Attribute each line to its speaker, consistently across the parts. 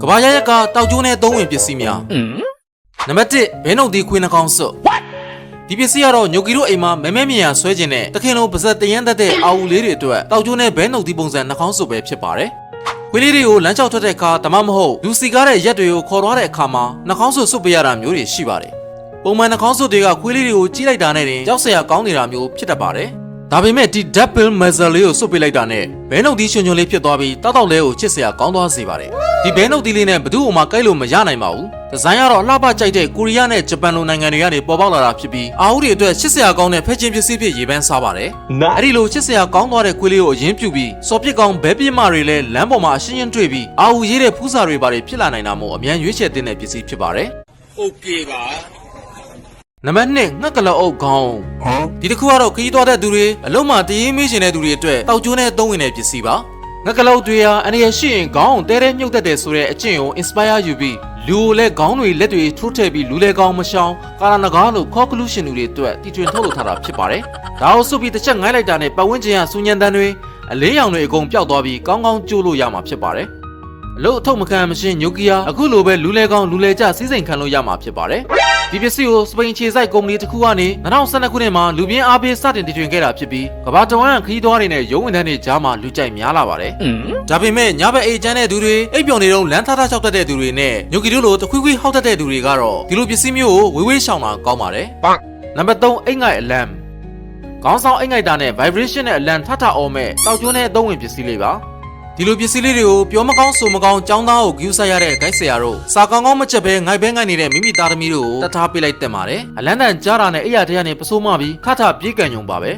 Speaker 1: ကဘာရရက်ကတောက်ကျိုးနဲ့သုံးဝင်ပစ္စည်းများနံပါတ်1ဘဲနှုတ်သီးခွေးနှကောင်းစွပ်ဒီပစ္စည်းကတော့ညိုကီတို့အိမ်မှာမဲမဲမြင်ရဆွဲခြင်းနဲ့တခင်လုံးပါဇက်တရမ်းသက်တဲ့အာဝူလေးတွေအတွက်တောက်ကျိုးနဲ့ဘဲနှုတ်သီးပုံစံနှကောင်းစွပ်ပဲဖြစ်ပါတယ်ခွေးလေးတွေကိုလမ်းလျှောက်ထွက်တဲ့အခါတမမဟုတ်လူစီကားတဲ့ရက်တွေကိုခေါ်သွားတဲ့အခါမှာနှကောင်းစွပ်စွပ်ပေးရတာမျိုးတွေရှိပါတယ်ပုံမှန်နှကောင်းစွပ်တွေကခွေးလေးတွေကိုကြီးလိုက်တာနဲ့တင်ကြောက်စရာကောင်းနေတာမျိုးဖြစ်တတ်ပါတယ် ဒါပေမဲ့ဒီ double muzzle လေးကိုစွပ်ပေးလိုက်တာနဲ့ဘဲနှုတ်သီးချွန်ချွန်လေးဖြစ်သွားပြီးတောက်တောက်လေးကိုချစ်စရာကောင်းသွားစေပါတယ်ဒီဘဲနှုတ်သီးလေးနဲ့ဘယ်သူ့မှကိုက်လို့မရနိုင်ပါဘူးဒီဇိုင်းကတော့အလှပကြိုက်တဲ့ကိုရီးယားနဲ့ဂျပန်လိုနိုင်ငံတွေကနေပေါ်ပေါက်လာတာဖြစ်ပြီးအာဟုတွေအတွက်ချစ်စရာကောင်းတဲ့ဖက်ချင်းပစ္စည်းဖြစ်ရေပန်းစားပါတယ်အဲ့ဒီလိုချစ်စရာကောင်းသွားတဲ့ခွေးလေးကိုအရင်ပြုပြီးစော်ပြစ်ကောင်းဘဲပြစ်မတွေလည်းလမ်းပေါ်မှာအရှင်းရှင်းတွေ့ပြီးအာဟုရေးတဲ့ဖူးစာတွေပါတယ်ဖြစ်လာနိုင်တာမို့အမြန်ရွေးချယ်တဲ့ပစ္စည်းဖြစ်ပါတယ်
Speaker 2: โอเคပါ
Speaker 1: နံပါတ်2ငှက်ကလအုပ်ခေါင်းဒီတစ်ခုကတော့ခရီးသွားတဲ့သူတွေအလုံးမှာတည်င်းမေးရှင်တဲ့သူတွေအတွက်တောက်ကျိုးနဲ့သုံးဝင်တဲ့ပစ္စည်းပါငှက်ကလအုပ်တွေဟာအနေရရှိရင်ခေါင်းကိုတဲတဲမြုပ်တတ်တယ်ဆိုတဲ့အကျင့်ကို inspire ယူပြီးလူကိုလည်းခေါင်းတွေလက်တွေထိုးထည့်ပြီးလူလေကောင်းမရှောင်ကာလာနဂါလို့ conclusion တွေအတွက်တီထွင်ထုတ်လုပ်ထားတာဖြစ်ပါတယ်ဒါကိုစုပြီးတစ်ချက်ငိုင်းလိုက်တာနဲ့ပတ်ဝန်းကျင်ကစူညံတန်းတွေအလေးရောင်တွေအကုန်ပျောက်သွားပြီးကောင်းကောင်းကျိုးလို့ရမှာဖြစ်ပါတယ်အလို့အထုပ်မခံမရှင်းညိုကီယာအခုလိုပဲလူလေကောင်းလူလေကျစီးစိမ်ခံလို့ရမှာဖြစ်ပါတယ် ဒီပစ္စည်းကိုစပိန်ခြေစိုက်ကုမ္ပဏီတစ်ခုကနေ2012ခုနှစ်မှာလူပြင်းအားပေးစတင်တည်ထွင်ခဲ့တာဖြစ်ပြီးကမ္ဘာတဝန်းခရီးသွားတွေနဲ့ရုံးဝန်ထမ်းတွေကြားမှာလူကြိုက်များလာပါတယ်ဒါပေမဲ့ညဘက်အိတ်ချမ်းတဲ့သူတွေအိပ်ပျော်နေတော့လမ်းထားထားချောက်တတ်တဲ့သူတွေနဲ့ညိုကီတို့လိုတခွေးခွေးဟောက်တတ်တဲ့သူတွေကတော့ဒီလိုပစ္စည်းမျိုးကိုဝေးဝေးရှောင်တာကောင်းပါတယ်နံပါတ်3အိတ်ငိုက်အလမ်ခေါင်းဆောင်အိတ်ငိုက်တာနဲ့ vibration နဲ့အလံထထအော်မဲ့တောက်ကျွန်းနဲ့အသုံးဝင်ပစ္စည်းလေးပါ ဒီလိုပစ္စည်းလေးတွေကိုပြောမကောင်းဆိုမကောင်းចောင်းသားကိုဂယူဆိုင်ရတဲ့ဂိုက်ဆရာတို့စာကောင်းကောင်းမချက်ပဲငိုက်ပဲငိုက်နေတဲ့မိမိသားသမီးတို့ကိုတတ်ထားပေးလိုက်တက်ပါတယ်အလန်းတန်ကြားတာနဲ့အိယာတရားနဲ့ပစိုးမပြီးထထပြေးကန်ညုံပါပဲ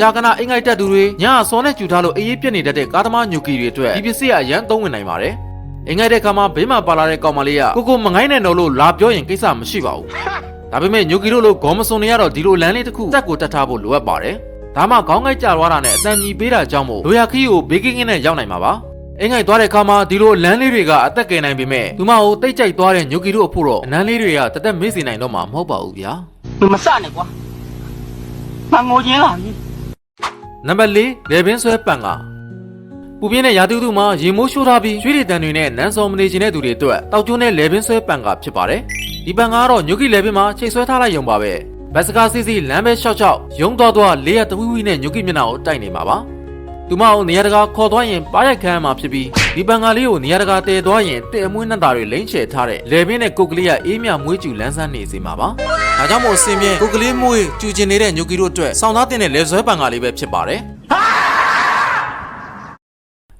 Speaker 1: ကြာကနာအိမ်ငိုက်တက်သူတွေညစောနဲ့ကျူထားလို့အေးအေးပြက်နေတတ်တဲ့ကားသမားညူကီတွေအတွက်ဒီပစ္စည်းကအရန်သုံးဝင်နိုင်ပါတယ်အင်္ဂိုက်တဲ့ခါမှာဘေးမှာပါလာတဲ့ကောင်မလေးကကိုကိုမငိုင်းနဲ့တော့လို့လာပြောရင်ကိစ္စမရှိပါဘူးဒါပေမဲ့ညိုကီတို့လိုဂေါမစွန်တွေကတော့ဒီလိုလမ်းလေးတစ်ခုတက်ကိုတက်ထားဖို့လိုအပ်ပါတယ် ဒါမှခေါင်းငိုက်ကျသွားတာနဲ့အတန်ကြီးပေးတာကြောင့်မို့လိုရာခီကိုဘေးကင်းကင်းနဲ့ရောက်နိုင်မှာပါအင်္ဂိုက်သွားတဲ့အခါမှာဒီလိုလမ်းလေးတွေကအသက်ကယ်နိုင်ပေမဲ့သူမကိုတိတ်ကြိုက်သွားတဲ့ညိုကီတို့အဖို့တော့အနမ်းလေးတွေကတသက်မေ့စေနိုင်တော့မှာမဟုတ်ပါဘူးဗျာ။
Speaker 3: မစနဲ့ကွာ။မငိုချင်းလာပြီ။
Speaker 1: နံပါတ်၄လေပင်ဆွဲပန်ကပူပြင်းတဲ့ရာသီဥတုမှာရေမိုးရှိုးထားပြီးရွှေရည်တန်တွေနဲ့နန်းစောမနေခြင်းတဲ့သူတွေအတွက်တောက်ကျွန်းတဲ့လေပင်ဆွဲပန်ကဖြစ်ပါတယ်။ဒီပန်ကတော့ညိုကီလေပင်မှာချိန်ဆွဲထားလိုက်ရုံပါပဲ ဘတ်စကားစီစီလမ်းပဲရှောက်ရှောက်ရုံသွားသွားလေးရတဝီဝီနဲ့ညိုကီမျက်နှာကိုတိုက်နေမှာပါသူမကိုနေရာတကာခေါ်သွားရင်ပါရိုက်ခမ်းမှာဖြစ်ပြီးဒီပန်ကားလေးကိုနေရာတကာတည်သွားရင်တဲ့အမွှေးနှံ့တာတွေလိမ့်ချယ်ထားတဲ့လေဘင်းနဲ့ကုတ်ကလေးကအေးမြမွေးကျူလန်းဆန်းနေစေမှာပါဒါကြောင့်မို့အစင်ပြေကုတ်ကလေးမွေးကျူကျင်နေတဲ့ညိုကီတို့အတွက်စောင်းသားတင်တဲ့လေဆွဲပန်ကားလေးပဲဖြစ်ပါတယ်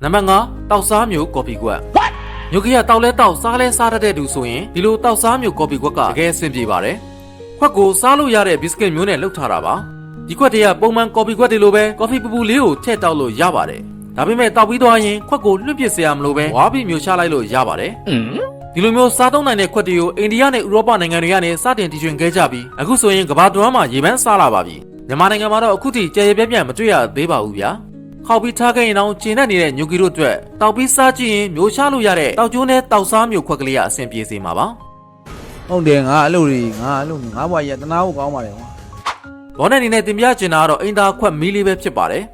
Speaker 1: နံပါတ်5တောက်စားမျိုးကော်ပီကွက်ညိုကီယာတောက်လဲတောက်စားလဲစားတတ်တဲ့သူဆိုရင်ဒီလိုတောက်စားမျိုးကော်ပီကွက်ကတကယ်အဆင်ပြေပါတယ် ခွက်ကိုစားလို့ရတဲ့ဘစ်ကစ်မျိုးနဲ့လုပ်ထားတာပါဒီခွက်တွေကပုံမှန်ကော်ပီကွက်တွေလိုပဲကော်ဖီပူပူလေးကိုထည့်တောက်လို့ရပါတယ်ဒါပေမဲ့တောက်ပြီးသွားရင်ခွက်ကိုလွှင့်ပစ်စရာမလိုပဲဝါးပြီးမျိုးချလိုက်လို့ရပါတယ်ဒီလိုမျိုးစားသုံးနိုင်တဲ့ခွက်တွေကိုအိန္ဒိယနဲ့ဥရောပနိုင်ငံတွေကနေစတင်တည်ထွင်ခဲ့ကြပြီးအခုဆိုရင်ကမ္ဘာတွင်းမှာရေပန်းစားလာပါပြီမြန်မာနိုင်ငံမှာတော့အခုထိကြဲကြဲပြန့်ပြန့်မတွေ့ရသေးပါဘူးဗျာခောက်ပြီးထားခဲ့ရင်တော့ကျင်တဲ့နေတဲ့ညိုကီတို့အတွက်တောက်ပြီးစားကြည့်ရင်မျိုးချလို့ရတဲ့တောက်ကျိုးနဲ့တောက်စားမျိုးခွက်ကလေးကအဆင်ပြေစေမှာပါ
Speaker 4: ဟုတ်တယ်ငါအဲ့လိုတွေငါအဲ့လိုငါဘွားကြီးကတနာဖို့ကောင်းပါတယ်ကွာ
Speaker 1: ဘောနဲ့အနေနဲ့တင်ပြချင်တာကတော့အင်တာခွက်မီးလေးပဲဖြစ်ပါတယ်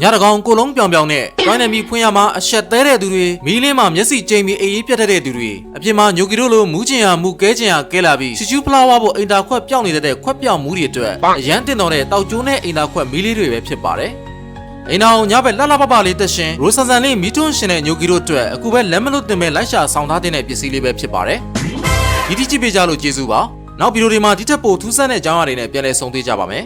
Speaker 1: ညတကောင်ကိုလုံးပြောင်ပြောင်နဲ့တိုင်းနယ်မီဖွင့်ရမှာအဆက်သေးတဲ့သူတွေမီးလင်းမှာမျက်စိကျိန်ပြီးအေးအေးပြတ်တတ်တဲ့သူတွေအပြင်မှာညိုကီတို့လိုမူးကျင်ရမူကဲကျင်ရကဲလာပြီးချီချူဖလာဝါဖို့အင်တာခွက်ပြောင်းနေတဲ့ခွက်ပြောင်းမူတွေအတွက်အရန်တင်တော်တဲ့တောက်ကျိုးနဲ့အင်တာခွက်မီးလေးတွေပဲဖြစ်ပါတယ်အိမ်အောင်ညဘက်လှလှပပလေးတက်ရှင်ရိုဆန်ဆန်လေးမီတွန်းရှင်တဲ့ညိုကီတို့အတွက်အခုပဲလက်မလို့တင်မဲ့လိုက်ရှာဆောင်ထားတဲ့ပစ္စည်းလေးပဲဖြစ်ပါတယ် ဒီတိကြည့်ပေးကြလို့ကျေးဇူးပါနောက်ဗီဒီယိုတွေမှာဒီထက်ပိုထူးဆန်းတဲ့အကြောင်းအရာတွေနဲ့ပြန်လည်ဆုံတွေ့ကြပါမယ်